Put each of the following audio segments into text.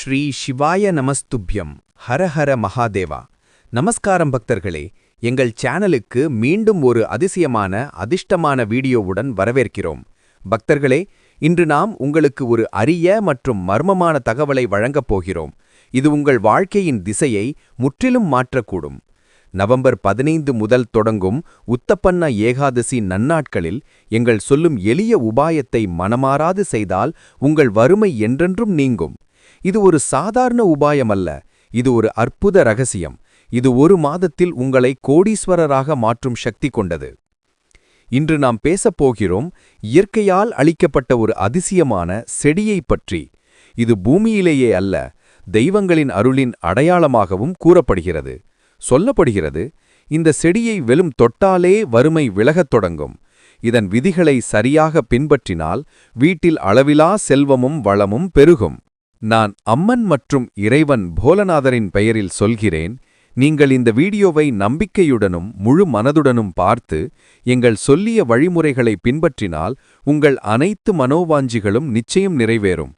ஸ்ரீ சிவாய நமஸ்துப்யம். ஹரஹர மகாதேவா. நமஸ்காரம் பக்தர்களே எங்கள் சேனலுக்கு மீண்டும் ஒரு அதிசயமான அதிர்ஷ்டமான வீடியோவுடன் வரவேற்கிறோம். பக்தர்களே இன்று நாம் உங்களுக்கு ஒரு அரிய மற்றும் மர்மமான தகவலை வழங்கப் போகிறோம். இது உங்கள் வாழ்க்கையின் திசையை முற்றிலும் மாற்றக்கூடும். நவம்பர் பதினைந்து முதல் தொடங்கும் உத்தப்பண்ண ஏகாதசி நன்னாட்களில் எங்கள் சொல்லும் எளிய உபாயத்தை மனமாறாது செய்தால் உங்கள் வறுமை என்றென்றும் நீங்கும். இது ஒரு சாதாரண உபாயமல்ல. இது ஒரு அற்புத ரகசியம். இது ஒரு மாதத்தில் உங்களை கோடீஸ்வரராக மாற்றும் சக்தி கொண்டது. இன்று நாம் பேசப் போகிறோம் இயற்கையால் அளிக்கப்பட்ட ஒரு அதிசயமான செடியைப் பற்றி. இது பூமியிலேயே அல்ல தெய்வங்களின் அருளின் அடையாளமாகவும் கூறப்படுகிறது. சொல்லப்படுகிறது இந்த செடியை வெறும் தொட்டாலே வறுமை விலகத் தொடங்கும். இதன் விதிகளை சரியாக பின்பற்றினால் வீட்டில் அளவிலா செல்வமும் வளமும் பெருகும். நான் அம்மன் மற்றும் இறைவன் போலநாதரின் பெயரில் சொல்கிறேன். நீங்கள் இந்த வீடியோவை நம்பிக்கையுடனும் முழு மனதுடனும் பார்த்து எங்கள் சொல்லிய வழிமுறைகளை பின்பற்றினால் உங்கள் அனைத்து மனோவாஞ்சிகளும் நிச்சயம் நிறைவேறும்.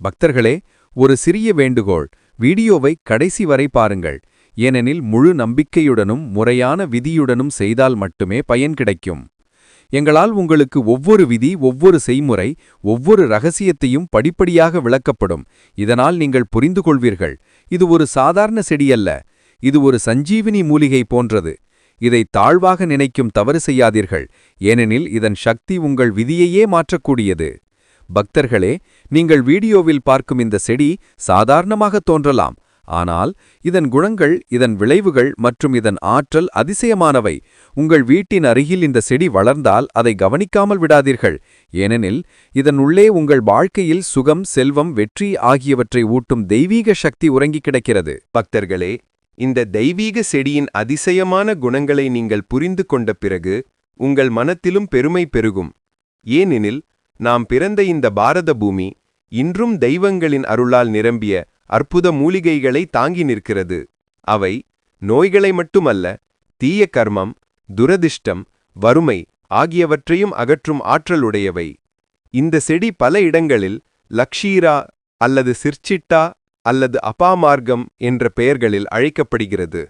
பக்தர்களே ஒரு சிறிய வேண்டுகோள் வீடியோவை கடைசி வரை பாருங்கள். ஏனெனில் முழு நம்பிக்கையுடனும் முறையான விதியுடனும் செய்தால் மட்டுமே பயன் கிடைக்கும். எங்களால் உங்களுக்கு ஒவ்வொரு விதி ஒவ்வொரு செய்முறை ஒவ்வொரு ரகசியத்தையும் படிப்படியாக விளக்கப்படும். இதனால் நீங்கள் புரிந்து கொள்வீர்கள் இது ஒரு சாதாரண செடியல்ல. இது ஒரு சஞ்சீவினி மூலிகை போன்றது. இதை தாழ்வாக நினைக்கும் தவறு செய்யாதீர்கள். ஏனெனில் இதன் சக்தி உங்கள் விதியையே மாற்றக்கூடியது. பக்தர்களே நீங்கள் வீடியோவில் பார்க்கும் இந்த செடி சாதாரணமாக தோன்றலாம். ஆனால் இதன் குணங்கள் இதன் விளைவுகள் மற்றும் இதன் ஆற்றல் அதிசயமானவை. உங்கள் வீட்டின் அருகில் இந்த செடி வளர்ந்தால் அதை கவனிக்காமல் விடாதீர்கள். ஏனெனில் இதன் உள்ளே உங்கள் வாழ்க்கையில் சுகம் செல்வம் வெற்றி ஆகியவற்றை ஊட்டும் தெய்வீக சக்தி உறங்கி கிடக்கிறது. பக்தர்களே இந்த தெய்வீக செடியின் அதிசயமான குணங்களை நீங்கள் புரிந்து கொண்ட பிறகு உங்கள் மனத்திலும் பெருமை பெருகும். ஏனெனில் நாம் பிறந்த இந்த பாரத பூமி இன்றும் தெய்வங்களின் அருளால் நிரம்பிய அற்புத மூலிகைகளை தாங்கி நிற்கிறது. அவை நோய்களை மட்டுமல்ல தீய கர்மம் துரதிஷ்டம் வறுமை ஆகியவற்றையும் அகற்றும் ஆற்றலுடையவை. இந்த செடி பல இடங்களில் லக்ஷீரா அல்லது சிர்ச்சிட்டா அல்லது அபாமார்க்கம் என்ற பெயர்களில் அழைக்கப்படுகிறது.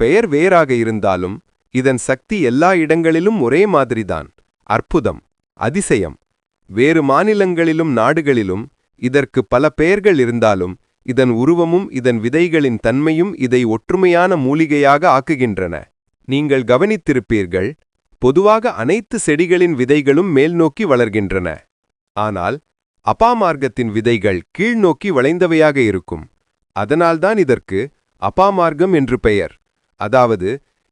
பெயர் வேறாக இருந்தாலும் இதன் சக்தி எல்லா இடங்களிலும் ஒரே மாதிரிதான். அற்புதம் அதிசயம். வேறு மாநிலங்களிலும் நாடுகளிலும் இதற்கு பல பெயர்கள் இருந்தாலும் இதன் உருவமும் இதன் விதைகளின் தன்மையும் இதை ஒற்றுமையான மூலிகையாக ஆக்குகின்றன. நீங்கள் கவனித்திருப்பீர்கள் பொதுவாக அனைத்து செடிகளின் விதைகளும் மேல்நோக்கி வளர்கின்றன. ஆனால் அபாமார்க்கத்தின் விதைகள் கீழ்நோக்கி வளைந்தவையாக இருக்கும். அதனால்தான் இதற்கு அபாமார்க்கம் என்று பெயர். அதாவது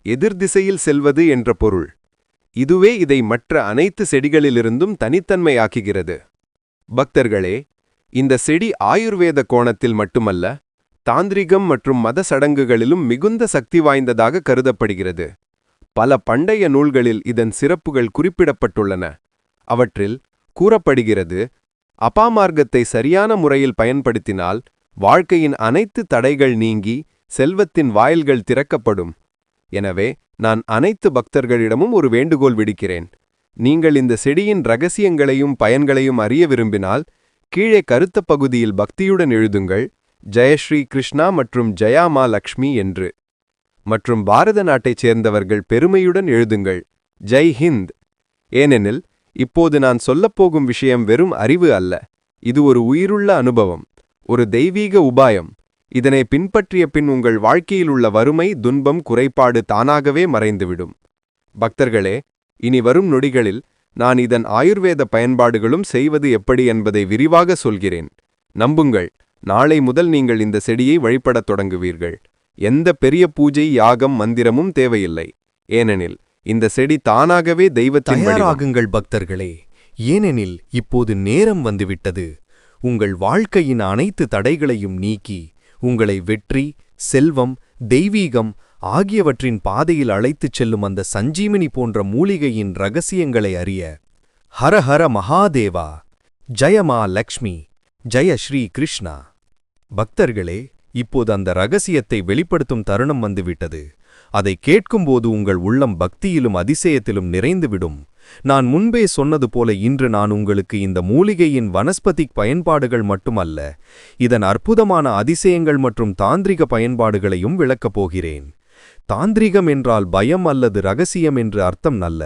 எதிர்திசையில் செல்வது என்ற பொருள். இதுவே இதை மற்ற அனைத்து செடிகளிலிருந்தும் தனித்தன்மையாக்குகிறது. பக்தர்களே இந்த செடி ஆயுர்வேத கோணத்தில் மட்டுமல்ல தாந்திரிகம் மற்றும் மத சடங்குகளிலும் மிகுந்த சக்தி வாய்ந்ததாக கருதப்படுகிறது. பல பண்டைய நூல்களில் இதன் சிறப்புகள் குறிப்பிடப்பட்டுள்ளன. அவற்றில் கூறப்படுகிறது அபாமார்க்கத்தை சரியான முறையில் பயன்படுத்தினால் வாழ்க்கையின் அனைத்து தடைகள் நீங்கி செல்வத்தின் வாயில்கள் திறக்கப்படும். எனவே நான் அனைத்து பக்தர்களிடமும் ஒரு வேண்டுகோள் விடுக்கிறேன். நீங்கள் இந்த செடியின் ரகசியங்களையும் பயன்களையும் அறிய விரும்பினால் கீழே கருத்த பகுதியில் பக்தியுடன் எழுதுங்கள் ஜெயஸ்ரீ கிருஷ்ணா மற்றும் ஜயாமா லக்ஷ்மி என்று. மற்றும் பாரத நாட்டைச் சேர்ந்தவர்கள் பெருமையுடன் எழுதுங்கள் ஜெய் ஹிந்த் ஏனெனில் இப்போது நான் சொல்லப்போகும் விஷயம் வெறும் அறிவு அல்ல இது ஒரு உயிருள்ள அனுபவம் ஒரு தெய்வீக உபாயம். இதனை பின்பற்றிய பின் உங்கள் வாழ்க்கையில் உள்ள வறுமை துன்பம் குறைபாடு தானாகவே மறைந்துவிடும். பக்தர்களே இனி வரும் நொடிகளில் நான் இதன் ஆயுர்வேத பயன்பாடுகளும் செய்வது எப்படி என்பதை விரிவாக சொல்கிறேன். நம்புங்கள் நாளை முதல் நீங்கள் இந்த செடியை வழிபடத் தொடங்குவீர்கள். எந்த பெரிய பூஜை யாகம் மந்திரமும் தேவையில்லை. ஏனெனில் இந்த செடி தானாகவே தெய்வத்தின் தயாராகுங்கள் பக்தர்களே ஏனெனில் இப்போது நேரம் வந்துவிட்டது. உங்கள் வாழ்க்கையின் அனைத்து தடைகளையும் நீக்கி உங்களை வெற்றி செல்வம் தெய்வீகம் ஆகியவற்றின் பாதையில் அழைத்துச் செல்லும் அந்த சஞ்சீமினி போன்ற மூலிகையின் ரகசியங்களை அறிய ஹரஹர மகாதேவா! ஜயமா லக்ஷ்மி! ஜய ஸ்ரீ கிருஷ்ணா! பக்தர்களே இப்போது அந்த ரகசியத்தை வெளிப்படுத்தும் தருணம் வந்துவிட்டது. அதை கேட்கும்போது உங்கள் உள்ளம் பக்தியிலும் அதிசயத்திலும் நிறைந்துவிடும். நான் முன்பே சொன்னது போல இன்று நான் உங்களுக்கு இந்த மூலிகையின் வனஸ்பதிக் பயன்பாடுகள் மட்டுமல்ல இதன் அற்புதமான அதிசயங்கள் மற்றும் தாந்திரிக பயன்பாடுகளையும் விளக்கப் போகிறேன். தாந்திரிகம் என்றால் பயம் அல்லது ரகசியம் என்று அர்த்தம் நல்ல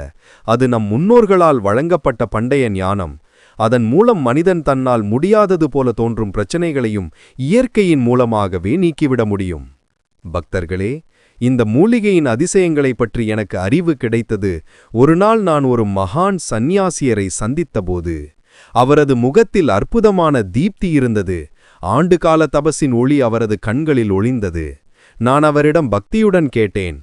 அது நம் முன்னோர்களால் வழங்கப்பட்ட பண்டைய ஞானம். அதன் மூலம் மனிதன் தன்னால் முடியாதது போல தோன்றும் பிரச்சனைகளையும் இயற்கையின் மூலமாகவே நீக்கிவிட முடியும். பக்தர்களே இந்த மூலிகையின் அதிசயங்களைப் பற்றி எனக்கு அறிவு கிடைத்தது ஒரு நாள் நான் ஒரு மகான் சந்நியாசியரை சந்தித்தபோது. அவரது முகத்தில் அற்புதமான தீப்தி இருந்தது. ஆண்டுகால தபசின் ஒளி அவரது கண்களில் ஒளிந்தது. நான் அவரிடம் பக்தியுடன் கேட்டேன்.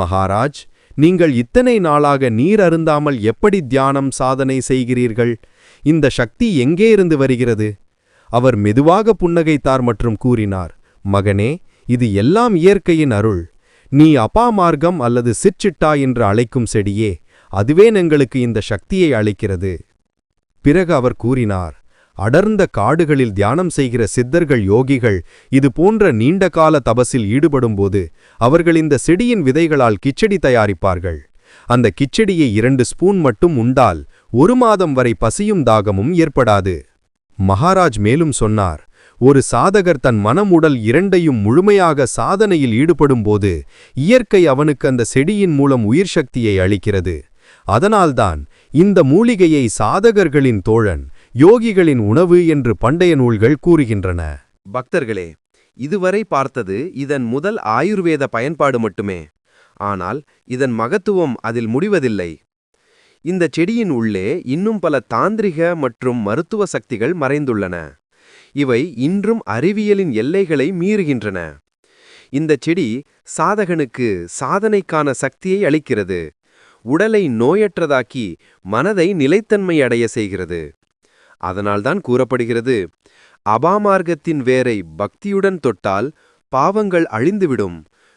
மகாராஜ் நீங்கள் இத்தனை நாளாக நீர் அருந்தாமல் எப்படி தியானம் சாதனை செய்கிறீர்கள்? இந்த சக்தி எங்கே இருந்து வருகிறது? அவர் மெதுவாக புன்னகைத்தார் மற்றும் கூறினார் மகனே இது எல்லாம் இயற்கையின் அருள். நீ அப்பா மார்க்கம் அல்லது சிற்சிட்டா என்று அழைக்கும் செடியே அதுவே எங்களுக்கு இந்த சக்தியை அளிக்கிறது. பிறகு அவர் கூறினார் அடர்ந்த காடுகளில் தியானம் செய்கிற சித்தர்கள் யோகிகள் இது போன்ற நீண்ட கால தபசில் ஈடுபடும்போது அவர்கள் இந்த செடியின் விதைகளால் கிச்சடி தயாரிப்பார்கள். அந்த கிச்சடியை இரண்டு ஸ்பூன் மட்டும் உண்டால் ஒரு மாதம் வரை பசியும் தாகமும் ஏற்படாது. மகாராஜ் மேலும் சொன்னார் ஒரு சாதகர் தன் மனம் உடல் இரண்டையும் முழுமையாக சாதனையில் ஈடுபடும்போது இயற்கை அவனுக்கு அந்த செடியின் மூலம் உயிர் சக்தியை அளிக்கிறது. அதனால்தான் இந்த மூலிகையை சாதகர்களின் தோழன் யோகிகளின் உணவு என்று பண்டைய நூல்கள் கூறுகின்றன. பக்தர்களே இதுவரை பார்த்தது இதன் முதல் ஆயுர்வேத பயன்பாடு மட்டுமே. ஆனால் இதன் மகத்துவம் அதில் முடிவதில்லை. இந்த செடியின் உள்ளே இன்னும் பல தாந்திரிக மற்றும் மருத்துவ சக்திகள் மறைந்துள்ளன. இவை இன்றும் அறிவியலின் எல்லைகளை மீறுகின்றன. இந்த செடி சாதகனுக்கு சாதனைக்கான சக்தியை அளிக்கிறது. உடலை நோயற்றதாக்கி மனதை நிலைத்தன்மை அடைய செய்கிறது. அதனால்தான் கூறப்படுகிறது அபாமார்க்கத்தின் வேரை பக்தியுடன் தொட்டால் பாவங்கள் அழிந்துவிடும்.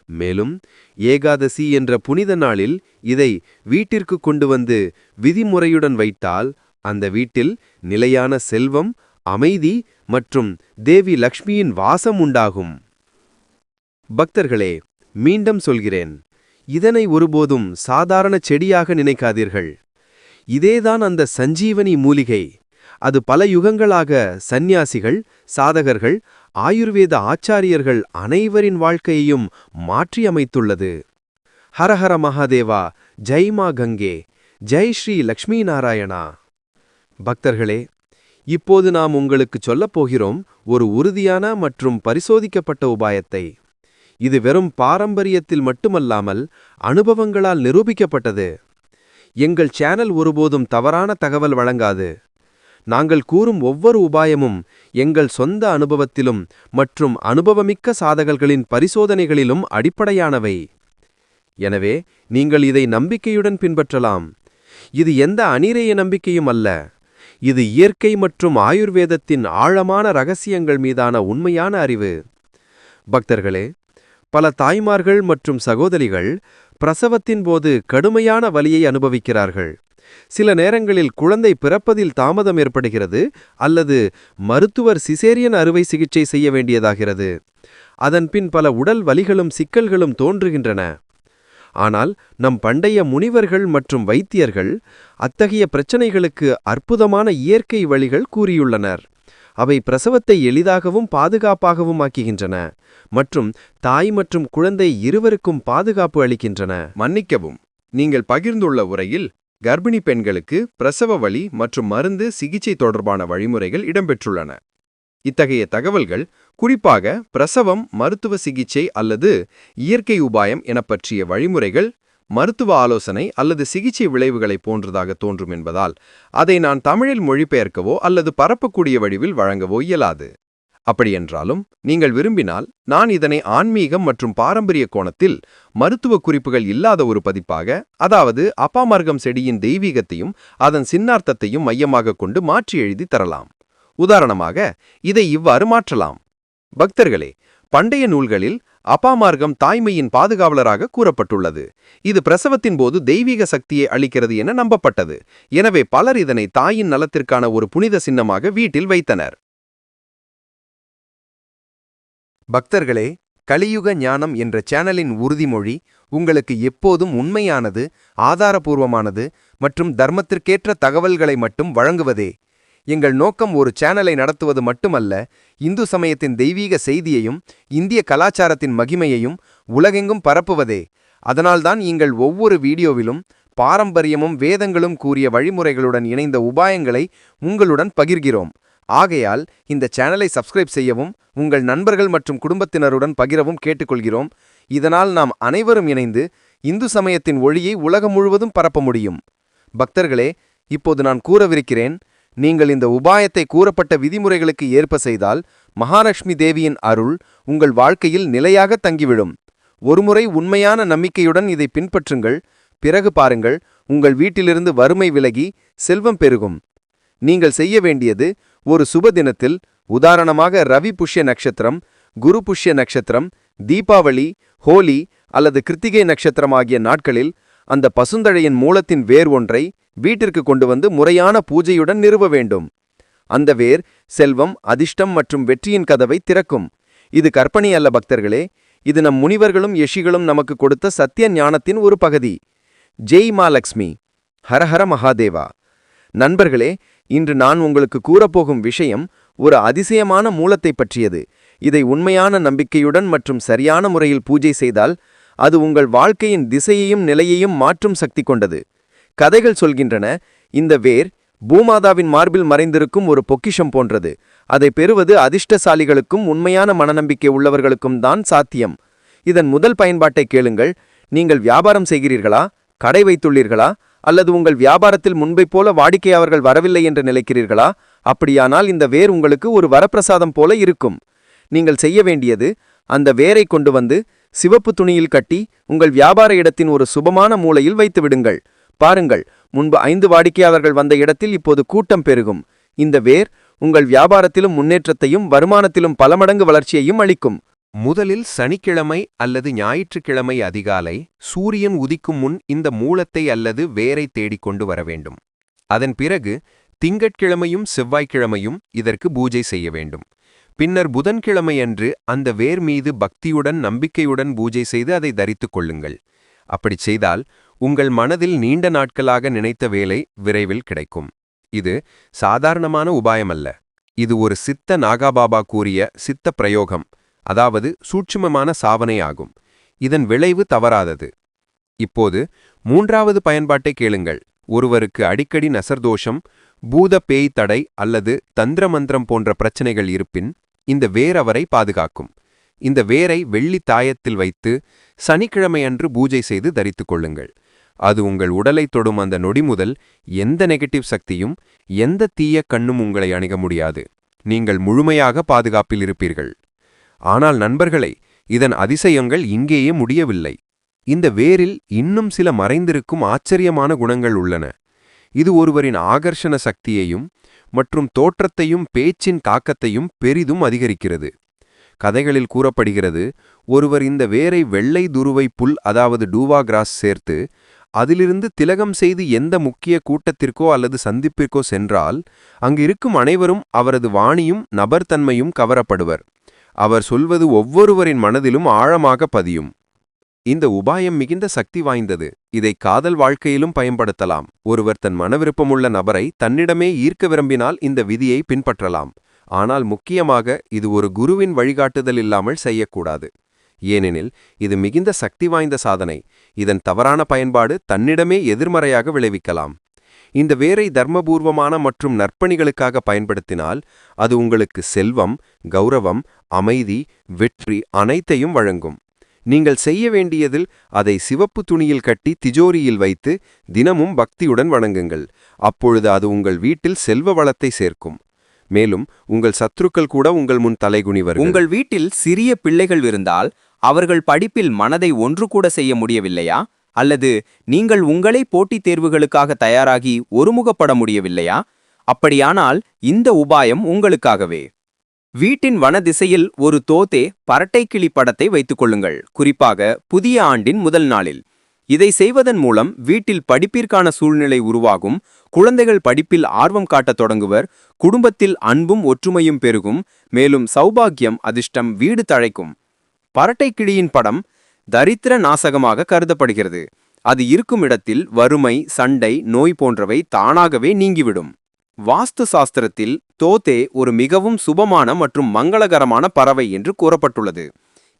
மேலும் ஏகாதசி என்ற புனித நாளில் இதை வீட்டிற்கு கொண்டு வந்து விதிமுறையுடன் வைத்தால் அந்த வீட்டில் நிலையான செல்வம் அமைதி மற்றும் தேவி லக்ஷ்மியின் வாசம் உண்டாகும். பக்தர்களே மீண்டும் சொல்கிறேன் இதனை ஒருபோதும் சாதாரண செடியாக நினைக்காதீர்கள். இதேதான் அந்த சஞ்சீவனி மூலிகை. அது பல யுகங்களாக சந்நியாசிகள் சாதகர்கள் ஆயுர்வேத ஆச்சாரியர்கள் அனைவரின் வாழ்க்கையையும் மாற்றியமைத்துள்ளது ஹரஹர மகாதேவா ஜெய் மா கங்கே ஜெய் ஸ்ரீ லக்ஷ்மி நாராயணா. பக்தர்களே இப்போது நாம் உங்களுக்கு சொல்லப் போகிறோம் ஒரு உறுதியான மற்றும் பரிசோதிக்கப்பட்ட உபாயத்தை. இது வெறும் பாரம்பரியத்தில் மட்டுமல்லாமல் அனுபவங்களால் நிரூபிக்கப்பட்டது. எங்கள் சேனல் ஒருபோதும் தவறான தகவல் வழங்காது. நாங்கள் கூறும் ஒவ்வொரு உபாயமும் எங்கள் சொந்த அனுபவத்திலும் மற்றும் அனுபவமிக்க சாதகர்களின் பரிசோதனைகளிலும் அடிப்படையானவை. எனவே நீங்கள் இதை நம்பிக்கையுடன் பின்பற்றலாம். இது எந்த அனிரேய நம்பிக்கையும் அல்ல. இது இயற்கை மற்றும் ஆயுர்வேதத்தின் ஆழமான ரகசியங்கள் மீதான உண்மையான அறிவு. பக்தர்களே பல தாய்மார்கள் மற்றும் சகோதரிகள் பிரசவத்தின் போது கடுமையான வலியை அனுபவிக்கிறார்கள். சில நேரங்களில் குழந்தை பிறப்பதில் தாமதம் ஏற்படுகிறது அல்லது மருத்துவர் சிசேரியன் அறுவை சிகிச்சை செய்ய வேண்டியதாகிறது. அதன்பின் பல உடல் வலிகளும் சிக்கல்களும் தோன்றுகின்றன. ஆனால் நம் பண்டைய முனிவர்கள் மற்றும் வைத்தியர்கள் அத்தகைய பிரச்சனைகளுக்கு அற்புதமான இயற்கை வழிகள் கூறியுள்ளனர். அவை பிரசவத்தை எளிதாகவும் பாதுகாப்பாகவும் ஆக்குகின்றன மற்றும் தாய் மற்றும் குழந்தை இருவருக்கும் பாதுகாப்பு அளிக்கின்றன. மன்னிக்கவும் நீங்கள் பகிர்ந்துள்ள உரையில் கர்ப்பிணி பெண்களுக்கு பிரசவ வழி மற்றும் மருந்து சிகிச்சை தொடர்பான வழிமுறைகள் இடம்பெற்றுள்ளன. இத்தகைய தகவல்கள் குறிப்பாக பிரசவம் மருத்துவ சிகிச்சை அல்லது இயற்கை உபாயம் என பற்றிய வழிமுறைகள் மருத்துவ ஆலோசனை அல்லது சிகிச்சை விளைவுகளை போன்றதாக தோன்றும் என்பதால் அதை நான் தமிழில் மொழிபெயர்க்கவோ அல்லது பரப்பக்கூடிய வடிவில் வழங்கவோ இயலாது. அப்படியென்றாலும் நீங்கள் விரும்பினால் நான் இதனை ஆன்மீகம் மற்றும் பாரம்பரிய கோணத்தில் மருத்துவ குறிப்புகள் இல்லாத ஒரு பதிப்பாக அதாவது அப்பாமார்க்கம் செடியின் தெய்வீகத்தையும் அதன் சின்னார்த்தத்தையும் மையமாக கொண்டு மாற்றி எழுதி தரலாம். உதாரணமாக இதை இவ்வாறு மாற்றலாம். பக்தர்களே பண்டைய நூல்களில் அப்பாமார்க்கம் தாய்மையின் பாதுகாவலராக கூறப்பட்டுள்ளது. இது பிரசவத்தின் போது தெய்வீக சக்தியை அளிக்கிறது என நம்பப்பட்டது. எனவே பலர் இதனை தாயின் நலத்திற்கான ஒரு புனித சின்னமாக வீட்டில் வைத்தனர். பக்தர்களே கலியுக ஞானம் என்ற சேனலின் உறுதிமொழி உங்களுக்கு எப்போதும் உண்மையானது ஆதாரபூர்வமானது மற்றும் தர்மத்திற்கேற்ற தகவல்களை மட்டும் வழங்குவதே. எங்கள் நோக்கம் ஒரு சேனலை நடத்துவது மட்டுமல்ல இந்து சமயத்தின் தெய்வீக செய்தியையும் இந்திய கலாச்சாரத்தின் மகிமையையும் உலகெங்கும் பரப்புவதே. அதனால்தான் எங்கள் ஒவ்வொரு வீடியோவிலும் பாரம்பரியமும் வேதங்களும் கூறிய வழிமுறைகளுடன் இணைந்த உபாயங்களை உங்களுடன் பகிர்கிறோம். ஆகையால் இந்த சேனலை சப்ஸ்கிரைப் செய்யவும் உங்கள் நண்பர்கள் மற்றும் குடும்பத்தினருடன் பகிரவும் கேட்டுக்கொள்கிறோம். இதனால் நாம் அனைவரும் இணைந்து இந்து சமயத்தின் ஒளியை உலகம் முழுவதும் பரப்ப முடியும். பக்தர்களே இப்போது நான் கூறவிருக்கிறேன் நீங்கள் இந்த உபாயத்தை கூறப்பட்ட விதிமுறைகளுக்கு ஏற்ப செய்தால் மகாலட்சுமி தேவியின் அருள் உங்கள் வாழ்க்கையில் நிலையாக தங்கிவிடும். ஒருமுறை உண்மையான நம்பிக்கையுடன் இதை பின்பற்றுங்கள். பிறகு பாருங்கள் உங்கள் வீட்டிலிருந்து வறுமை விலகி செல்வம் பெருகும். நீங்கள் செய்ய வேண்டியது ஒரு சுப தினத்தில் உதாரணமாக ரவி புஷ்ய நட்சத்திரம் குரு புஷ்ய நட்சத்திரம் தீபாவளி ஹோலி அல்லது கிருத்திகை நட்சத்திரம் ஆகிய நாட்களில் அந்த பசுந்தழையின் மூலத்தின் வேர் ஒன்றை வீட்டிற்கு கொண்டு வந்து முறையான பூஜையுடன் நிறுவ வேண்டும். அந்த வேர் செல்வம் அதிர்ஷ்டம் மற்றும் வெற்றியின் கதவை திறக்கும். இது கற்பனை அல்ல பக்தர்களே இது நம் முனிவர்களும் யஷிகளும் நமக்கு கொடுத்த சத்திய ஞானத்தின் ஒரு பகுதி. ஜெய் மாலக்ஷ்மி. ஹரஹர மகாதேவா. நண்பர்களே இன்று நான் உங்களுக்கு கூறப்போகும் விஷயம் ஒரு அதிசயமான மூலத்தை பற்றியது. இதை உண்மையான நம்பிக்கையுடன் மற்றும் சரியான முறையில் பூஜை செய்தால் அது உங்கள் வாழ்க்கையின் திசையையும் நிலையையும் மாற்றும் சக்தி கொண்டது. கதைகள் சொல்கின்றன இந்த வேர் பூமாதாவின் மார்பில் மறைந்திருக்கும் ஒரு பொக்கிஷம் போன்றது. அதை பெறுவது அதிர்ஷ்டசாலிகளுக்கும் உண்மையான மனநம்பிக்கை உள்ளவர்களுக்கும் தான் சாத்தியம். இதன் முதல் பயன்பாட்டை கேளுங்கள் நீங்கள் வியாபாரம் செய்கிறீர்களா? கடை வைத்துள்ளீர்களா? அல்லது உங்கள் வியாபாரத்தில் முன்பைப் போல வாடிக்கையாளர்கள் வரவில்லை என்று நினைக்கிறீர்களா? அப்படியானால் இந்த வேர் உங்களுக்கு ஒரு வரப்பிரசாதம் போல இருக்கும். நீங்கள் செய்ய வேண்டியது அந்த வேரை கொண்டு வந்து சிவப்பு துணியில் கட்டி உங்கள் வியாபார இடத்தின் ஒரு சுபமான மூலையில் வைத்து விடுங்கள். பாருங்கள் முன்பு ஐந்து வாடிக்கையாளர்கள் வந்த இடத்தில் இப்போது கூட்டம் பெருகும். இந்த வேர் உங்கள் வியாபாரத்திலும் முன்னேற்றத்தையும் வருமானத்திலும் பல மடங்கு வளர்ச்சியையும் அளிக்கும். முதலில் சனிக்கிழமை அல்லது ஞாயிற்றுக்கிழமை அதிகாலை சூரியன் உதிக்கும் முன் இந்த மூலத்தை அல்லது வேரை தேடிக்கொண்டு வர வேண்டும். அதன் பிறகு திங்கட்கிழமையும் செவ்வாய்க்கிழமையும் இதற்கு பூஜை செய்ய வேண்டும். பின்னர் புதன்கிழமையன்று அந்த வேர் மீது பக்தியுடன் நம்பிக்கையுடன் பூஜை செய்து அதை தரித்துக் கொள்ளுங்கள். அப்படிச் செய்தால் உங்கள் மனதில் நீண்ட நாட்களாக நினைத்த வேலை விரைவில் கிடைக்கும். இது சாதாரணமான உபாயமல்ல. இது ஒரு சித்த நாகாபாபா கூறிய சித்த பிரயோகம். அதாவது சூட்சுமமான சாவனையாகும். இதன் விளைவு தவறாதது. இப்போது மூன்றாவது பயன்பாட்டை கேளுங்கள். ஒருவருக்கு அடிக்கடி நசர்தோஷம் பூத பேய் தடை அல்லது தந்திரமந்திரம் போன்ற பிரச்சனைகள் இருப்பின் இந்த வேர் அவரை பாதுகாக்கும். இந்த வேரை வெள்ளி தாயத்தில் வைத்து சனிக்கிழமையன்று பூஜை செய்து தரித்து கொள்ளுங்கள். அது உங்கள் உடலை தொடும் அந்த நொடி முதல் எந்த நெகட்டிவ் சக்தியும் எந்த தீய கண்ணும் உங்களை அணுக முடியாது. நீங்கள் முழுமையாக பாதுகாப்பில் இருப்பீர்கள். ஆனால் நண்பர்களே இதன் அதிசயங்கள் இங்கேயே முடியவில்லை. இந்த வேரில் இன்னும் சில மறைந்திருக்கும் ஆச்சரியமான குணங்கள் உள்ளன. இது ஒருவரின் ஆகர்ஷண சக்தியையும் மற்றும் தோற்றத்தையும் பேச்சின் தாக்கத்தையும் பெரிதும் அதிகரிக்கிறது. கதைகளில் கூறப்படுகிறது ஒருவர் இந்த வேரை வெள்ளை துருவை புல் அதாவது டூவா கிராஸ் சேர்த்து அதிலிருந்து திலகம் செய்து எந்த முக்கிய கூட்டத்திற்கோ அல்லது சந்திப்பிற்கோ சென்றால் அங்கு இருக்கும் அனைவரும் அவரது வாணியும் நபர்தன்மையும் கவரப்படுவர். அவர் சொல்வது ஒவ்வொருவரின் மனதிலும் ஆழமாக பதியும். இந்த உபாயம் மிகுந்த சக்தி வாய்ந்தது. இதை காதல் வாழ்க்கையிலும் பயன்படுத்தலாம். ஒருவர் தன் மனவிருப்பமுள்ள நபரை தன்னிடமே ஈர்க்க விரும்பினால் இந்த விதியை பின்பற்றலாம். ஆனால் முக்கியமாக இது ஒரு குருவின் வழிகாட்டுதல் இல்லாமல் செய்யக்கூடாது. ஏனெனில் இது மிகுந்த சக்தி வாய்ந்த சாதனை. இதன் தவறான பயன்பாடு தன்னிடமே எதிர்மறையாக விளைவிக்கலாம். இந்த வேரை தர்மபூர்வமான மற்றும் நற்பணிகளுக்காக பயன்படுத்தினால் அது உங்களுக்கு செல்வம் கௌரவம் அமைதி வெற்றி அனைத்தையும் வழங்கும். நீங்கள் செய்ய வேண்டியதில் அதை சிவப்பு துணியில் கட்டி திஜோரியில் வைத்து தினமும் பக்தியுடன் வணங்குங்கள். அப்பொழுது அது உங்கள் வீட்டில் செல்வ வளத்தை சேர்க்கும். மேலும் உங்கள் சத்துருக்கள் கூட உங்கள் முன் தலைகுனிவர் உங்கள் வீட்டில் சிறிய பிள்ளைகள் இருந்தால் அவர்கள் படிப்பில் மனதை ஒன்று கூட செய்ய முடியவில்லையா? அல்லது நீங்கள் உங்களே போட்டித் தேர்வுகளுக்காக தயாராகி ஒருமுகப்பட முடியவில்லையா? அப்படியானால் இந்த உபாயம் உங்களுக்காகவே. வீட்டின் வனதிசையில் ஒரு தோத்தே பரட்டைக்கிளி படத்தை வைத்துக் கொள்ளுங்கள். குறிப்பாக புதிய ஆண்டின் முதல் நாளில். இதை செய்வதன் மூலம் வீட்டில் படிப்பிற்கான சூழ்நிலை உருவாகும். குழந்தைகள் படிப்பில் ஆர்வம் காட்டத் தொடங்குவர். குடும்பத்தில் அன்பும் ஒற்றுமையும் பெருகும். மேலும் சௌபாகியம் அதிர்ஷ்டம் வீடு தழைக்கும். பரட்டைக்கிளியின் படம் தரித்திர நாசகமாக கருதப்படுகிறது. அது இருக்கும் இடத்தில் வறுமை சண்டை நோய் போன்றவை தானாகவே நீங்கிவிடும். வாஸ்து சாஸ்திரத்தில் தோத்தே ஒரு மிகவும் சுபமான மற்றும் மங்களகரமான பறவை என்று கூறப்பட்டுள்ளது.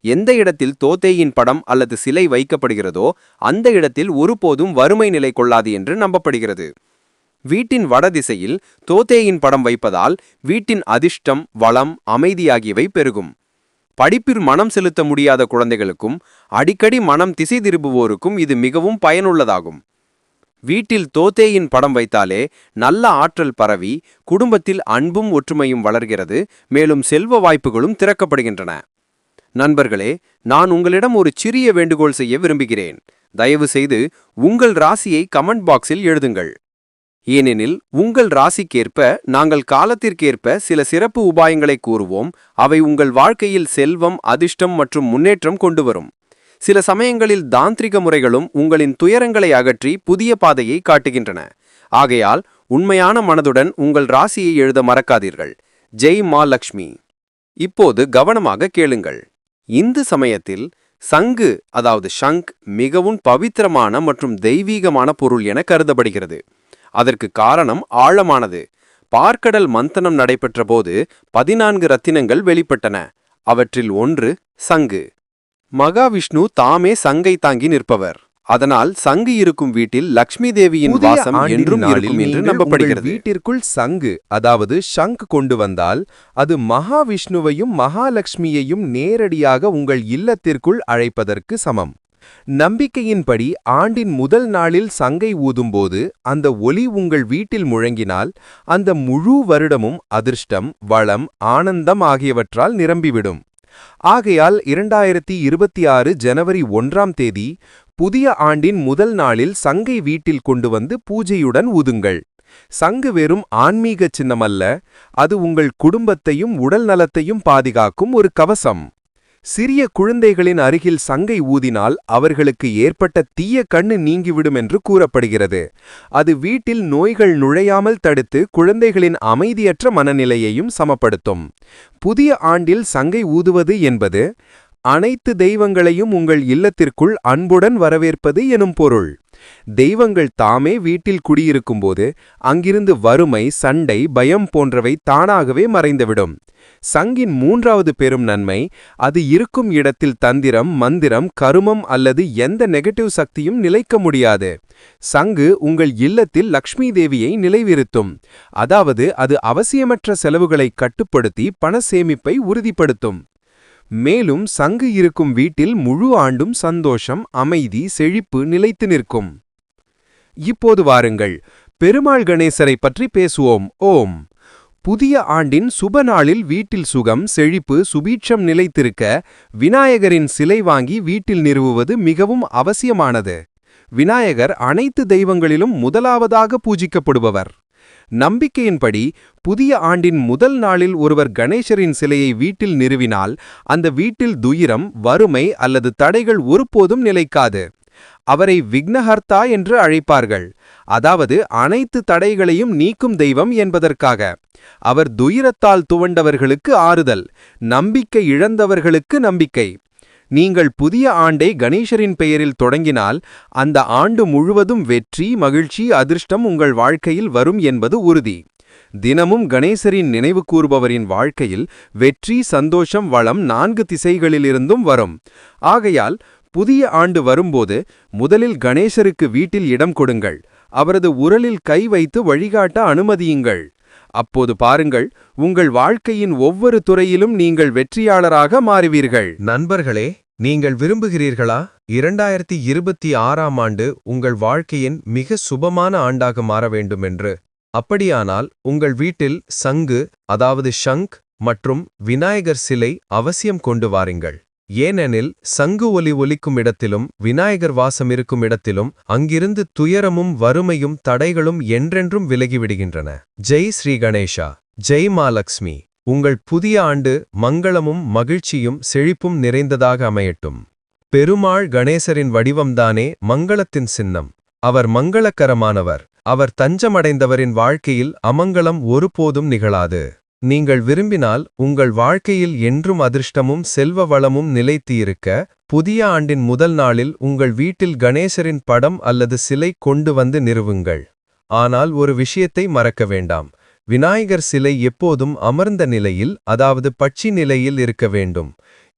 எந்த இடத்தில் தோத்தேயின் படம் அல்லது சிலை வைக்கப்படுகிறதோ அந்த இடத்தில் ஒருபோதும் வறுமை நிலை கொள்ளாது என்று நம்பப்படுகிறது. வீட்டின் வடதிசையில் தோத்தேயின் படம் வைப்பதால் வீட்டின் அதிர்ஷ்டம் வளம் அமைதியாகியவை பெருகும். படிப்பில் மனம் செலுத்த முடியாத குழந்தைகளுக்கும் அடிக்கடி மனம் திசை திரும்புவோருக்கும் இது மிகவும் பயனுள்ளதாகும். வீட்டில் தோத்தேயின் படம் வைத்தாலே நல்ல ஆற்றல் பரவி குடும்பத்தில் அன்பும் ஒற்றுமையும் வளர்கிறது மேலும் செல்வ வாய்ப்புகளும் திறக்கப்படுகின்றன. நண்பர்களே நான் உங்களிடம் ஒரு சிறிய வேண்டுகோள் செய்ய விரும்புகிறேன். தயவு செய்து உங்கள் ராசியை கமெண்ட் பாக்ஸில் எழுதுங்கள். ஏனெனில் உங்கள் ராசிக்கேற்ப நாங்கள் காலத்திற்கேற்ப சில சிறப்பு உபாயங்களை கூறுவோம். அவை உங்கள் வாழ்க்கையில் செல்வம் அதிர்ஷ்டம் மற்றும் முன்னேற்றம் கொண்டு வரும். சில சமயங்களில் தாந்திரிக முறைகளும் உங்களின் துயரங்களை அகற்றி புதிய பாதையை காட்டுகின்றன. ஆகையால் உண்மையான மனதுடன் உங்கள் ராசியை எழுத மறக்காதீர்கள். ஜெய் மா லக்ஷ்மி. இப்போது கவனமாக கேளுங்கள். இந்து சமயத்தில் சங்கு அதாவது ஷங்க் மிகவும் பவித்திரமான மற்றும் தெய்வீகமான பொருள் என கருதப்படுகிறது. அதற்கு காரணம் ஆழமானது. பார்க்கடல் மந்தனம் நடைபெற்ற போது பதினான்கு ரத்தினங்கள் வெளிப்பட்டன. அவற்றில் ஒன்று சங்கு. மகாவிஷ்ணு தாமே சங்கை தாங்கி நிற்பவர். அதனால் சங்கு இருக்கும் வீட்டில் லக்ஷ்மி தேவியின் வாசம் என்றும் இருக்கும் என்று நம்பப்படுகிறது. வீட்டிற்குள் சங்கு அதாவது ஷங்க் கொண்டு வந்தால் அது மகாவிஷ்ணுவையும் மகாலட்சுமியையும் நேரடியாக உங்கள் இல்லத்திற்குள் அழைப்பதற்கு சமம். நம்பிக்கையின்படி ஆண்டின் முதல் நாளில் சங்கை ஊதும்போது அந்த ஒலி உங்கள் வீட்டில் முழங்கினால் அந்த முழு வருடமும் அதிர்ஷ்டம் வளம் ஆனந்தம் ஆகியவற்றால் நிரம்பிவிடும். ஆகையால் இரண்டாயிரத்தி இருபத்தி ஆறு ஜனவரி ஒன்றாம் தேதி புதிய ஆண்டின் முதல் நாளில் சங்கை வீட்டில் கொண்டு வந்து பூஜையுடன் ஊதுங்கள். சங்கு வெறும் ஆன்மீக சின்னமல்ல அது உங்கள் குடும்பத்தையும் உடல் நலத்தையும் பாதுகாக்கும் ஒரு கவசம். சிறிய குழந்தைகளின் அருகில் சங்கை ஊதினால் அவர்களுக்கு ஏற்பட்ட தீய கண்ணு நீங்கிவிடும் என்று கூறப்படுகிறது. அது வீட்டில் நோய்கள் நுழையாமல் தடுத்து குழந்தைகளின் அமைதியற்ற மனநிலையையும் சமப்படுத்தும். புதிய ஆண்டில் சங்கை ஊதுவது என்பது அனைத்து தெய்வங்களையும் உங்கள் இல்லத்திற்குள் அன்புடன் வரவேற்பது எனும் பொருள். தெய்வங்கள் தாமே வீட்டில் குடியிருக்கும்போது அங்கிருந்து வறுமை சண்டை பயம் போன்றவை தானாகவே மறைந்துவிடும். சங்கின் மூன்றாவது பெரும் நன்மை அது இருக்கும் இடத்தில் தந்திரம் மந்திரம் கருமம் அல்லது எந்த நெகட்டிவ் சக்தியும் நிலைக்க முடியாது. சங்கு உங்கள் இல்லத்தில் லக்ஷ்மி தேவியை நிலைவிருத்தும் அதாவது அது அவசியமற்ற செலவுகளை கட்டுப்படுத்தி பண சேமிப்பை உறுதிப்படுத்தும். மேலும் சங்கு இருக்கும் வீட்டில் முழு ஆண்டும் சந்தோஷம் அமைதி செழிப்பு நிலைத்து நிற்கும். இப்போது வாருங்கள் பெருமாள் கணேசரை பற்றி பேசுவோம். ஓம்! புதிய ஆண்டின் சுப நாளில் வீட்டில் சுகம் செழிப்பு சுபீட்சம் நிலைத்திருக்க விநாயகரின் சிலை வாங்கி வீட்டில் நிறுவுவது மிகவும் அவசியமானது. விநாயகர் அனைத்து தெய்வங்களிலும் முதலாவதாக பூஜிக்கப்படுபவர். நம்பிக்கையின்படி புதிய ஆண்டின் முதல் நாளில் ஒருவர் கணேசரின் சிலையை வீட்டில் நிறுவினால் அந்த வீட்டில் துயரம் வறுமை அல்லது தடைகள் ஒருபோதும் நிலைக்காது. அவரை விக்னஹர்த்தா என்று அழைப்பார்கள். அதாவது அனைத்து தடைகளையும் நீக்கும் தெய்வம் என்பதற்காக. அவர் துயரத்தால் துவண்டவர்களுக்கு ஆறுதல் நம்பிக்கை இழந்தவர்களுக்கு நம்பிக்கை. நீங்கள் புதிய ஆண்டை கணேசரின் பெயரில் தொடங்கினால் அந்த ஆண்டு முழுவதும் வெற்றி மகிழ்ச்சி அதிர்ஷ்டம் உங்கள் வாழ்க்கையில் வரும் என்பது உறுதி. தினமும் கணேசரின் நினைவு கூறுபவரின் வாழ்க்கையில் வெற்றி சந்தோஷம் வளம் நான்கு திசைகளிலிருந்தும் வரும். ஆகையால் புதிய ஆண்டு வரும்போது முதலில் கணேசருக்கு வீட்டில் இடம் கொடுங்கள். அவரது உரலில் கை வைத்து வழிகாட்ட அனுமதியுங்கள். அப்போது பாருங்கள் உங்கள் வாழ்க்கையின் ஒவ்வொரு துறையிலும் நீங்கள் வெற்றியாளராக மாறுவீர்கள். நண்பர்களே நீங்கள் விரும்புகிறீர்களா? இரண்டாயிரத்தி இருபத்தி ஆறாம் ஆண்டு உங்கள் வாழ்க்கையின் மிக சுபமான ஆண்டாக மாற வேண்டுமென்று. அப்படியானால் உங்கள் வீட்டில் சங்கு அதாவது ஷங்க் மற்றும் விநாயகர் சிலை அவசியம் கொண்டு வாருங்கள். ஏனெனில் சங்கு ஒலி ஒலிக்கும் இடத்திலும் விநாயகர் வாசம் இருக்கும் இடத்திலும் அங்கிருந்து துயரமும் வறுமையும் தடைகளும் என்றென்றும் விலகிவிடுகின்றன. ஜெய் ஸ்ரீ கணேஷா. ஜெய் மாலக்ஷ்மி உங்கள் புதிய ஆண்டு மங்களமும் மகிழ்ச்சியும் செழிப்பும் நிறைந்ததாக அமையட்டும். பெருமாள் கணேசரின் வடிவம்தானே மங்களத்தின் சின்னம். அவர் மங்களக்கரமானவர் அவர் தஞ்சமடைந்தவரின் வாழ்க்கையில் அமங்கலம் ஒருபோதும் நிகழாது. நீங்கள் விரும்பினால் உங்கள் வாழ்க்கையில் என்றும் அதிர்ஷ்டமும் செல்வ வளமும் நிலைத்து இருக்க புதிய ஆண்டின் முதல் நாளில் உங்கள் வீட்டில் கணேசரின் படம் அல்லது சிலை கொண்டு வந்து நிறுவுங்கள். ஆனால் ஒரு விஷயத்தை மறக்க வேண்டாம். விநாயகர் சிலை எப்போதும் அமர்ந்த நிலையில் அதாவது பட்சி நிலையில் இருக்க வேண்டும்.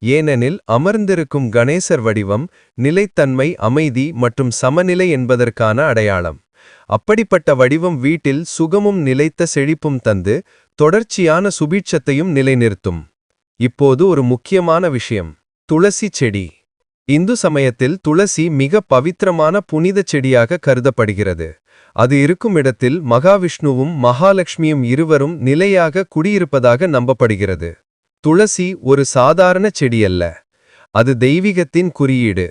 ஏனெனில் அமர்ந்திருக்கும் கணேசர் வடிவம் நிலைத்தன்மை அமைதி மற்றும் சமநிலை என்பதற்கான அடையாளம். அப்படிப்பட்ட வடிவம் வீட்டில் சுகமும் நிலைத்த செழிப்பும் தந்து தொடர்ச்சியான சுபீட்சத்தையும் நிலைநிறுத்தும். இப்போது ஒரு முக்கியமான விஷயம். துளசி செடி. இந்து சமயத்தில் துளசி மிக பவித்திரமான புனித செடியாக கருதப்படுகிறது. அது இருக்கும் இடத்தில் மகாவிஷ்ணுவும் மகாலட்சுமியும் இருவரும் நிலையாக குடியிருப்பதாக நம்பப்படுகிறது. துளசி ஒரு சாதாரண செடியல்ல. அது தெய்வீகத்தின் குறியீடு.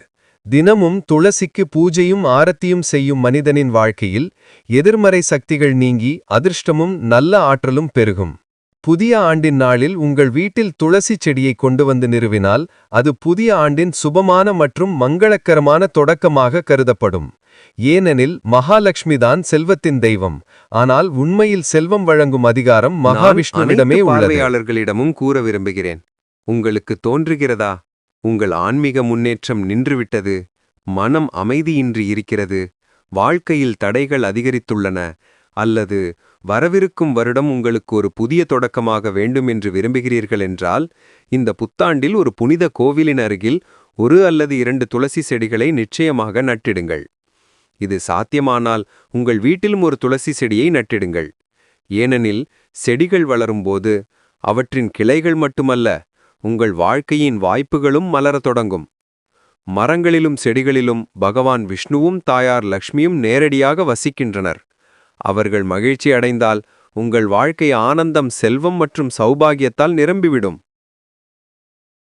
தினமும் துளசிக்கு பூஜையும் ஆரத்தியும் செய்யும் மனிதனின் வாழ்க்கையில் எதிர்மறை சக்திகள் நீங்கி அதிர்ஷ்டமும் நல்ல ஆற்றலும் பெருகும். புதிய ஆண்டின் நாளில் உங்கள் வீட்டில் துளசி செடியை கொண்டு வந்து நிறுவினால் அது புதிய ஆண்டின் சுபமான மற்றும் மங்களகரமான தொடக்கமாக கருதப்படும். ஏனெனில் மகாலட்சுமி தான் செல்வத்தின் தெய்வம். ஆனால் உண்மையில் செல்வம் வழங்கும் அதிகாரம் மகாவிஷ்ணுவிடமே பார்வையாளர்களிடமும் கூற விரும்புகிறேன். உங்களுக்கு தோன்றுகிறதா? உங்கள் ஆன்மீக முன்னேற்றம் நின்றுவிட்டது. மனம் அமைதியின்றி இருக்கிறது. வாழ்க்கையில் தடைகள் அதிகரித்துள்ளன. அல்லது வரவிருக்கும் வருடம் உங்களுக்கு ஒரு புதிய தொடக்கமாக வேண்டும் என்று விரும்புகிறீர்கள் என்றால் இந்த புத்தாண்டில் ஒரு புனித கோவிலின் அருகில் ஒரு அல்லது இரண்டு துளசி செடிகளை நிச்சயமாக நட்டிடுங்கள். இது சாத்தியமானால் உங்கள் வீட்டிலும் ஒரு துளசி செடியை நட்டிடுங்கள். ஏனெனில் செடிகள் வளரும்போது அவற்றின் கிளைகள் மட்டுமல்ல உங்கள் வாழ்க்கையின் வாய்ப்புகளும் மலரத் தொடங்கும். மரங்களிலும் செடிகளிலும் பகவான் விஷ்ணுவும் தாயார் லக்ஷ்மியும் நேரடியாக வசிக்கின்றனர். அவர்கள் மகிழ்ச்சி அடைந்தால் உங்கள் வாழ்க்கை ஆனந்தம் செல்வம் மற்றும் சௌபாகியத்தால் நிரம்பிவிடும்.